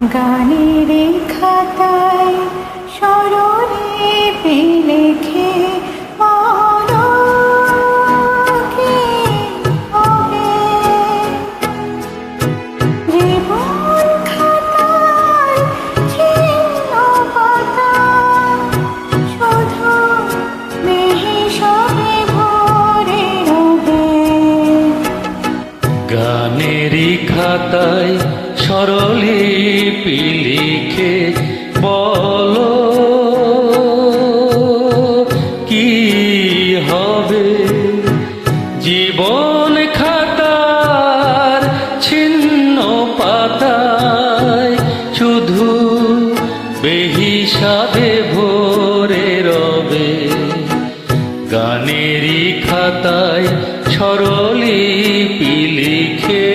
গানের খাতায় স্মরণে রবে। গানেরই খাতায় স্বরলিপি লিখে বলো, কি হবে? জীবন খাতার ছিন্ন পাতায় শুধু বেহিসাবে ভরে রবে। গানেরই খাতায় স্বরলিপি লিখে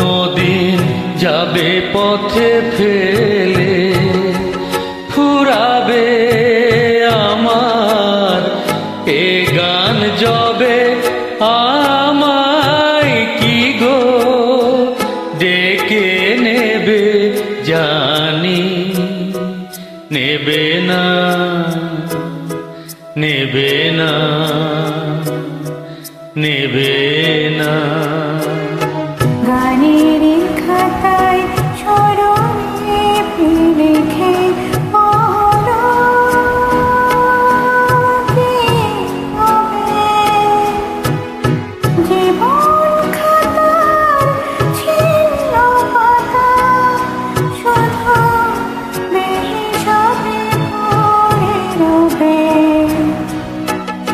কোনদিন যাবে পথে ফেলে, ফুরাবে আমার। এ গান জবে আমায় কি গো? ডেকে নেবে জানি, নেবে না নেবে না নেবে না।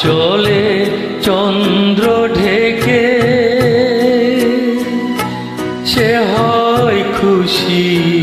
আচলে চন্দ্র ঢেকে সে হয় খুশি।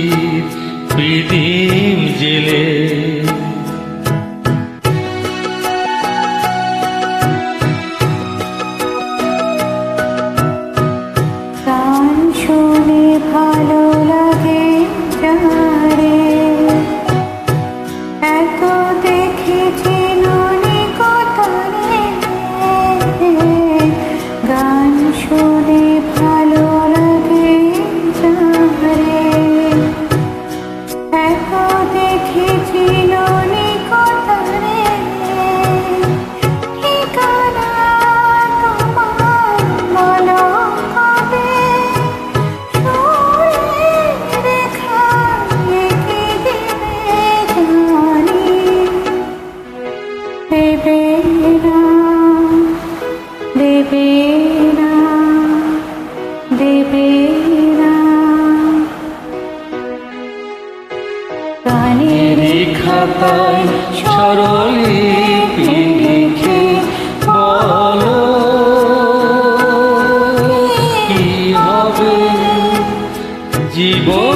দেবে না দেবে না দেবে না এই খাতায় স্বরলিপি লিখে জীবন?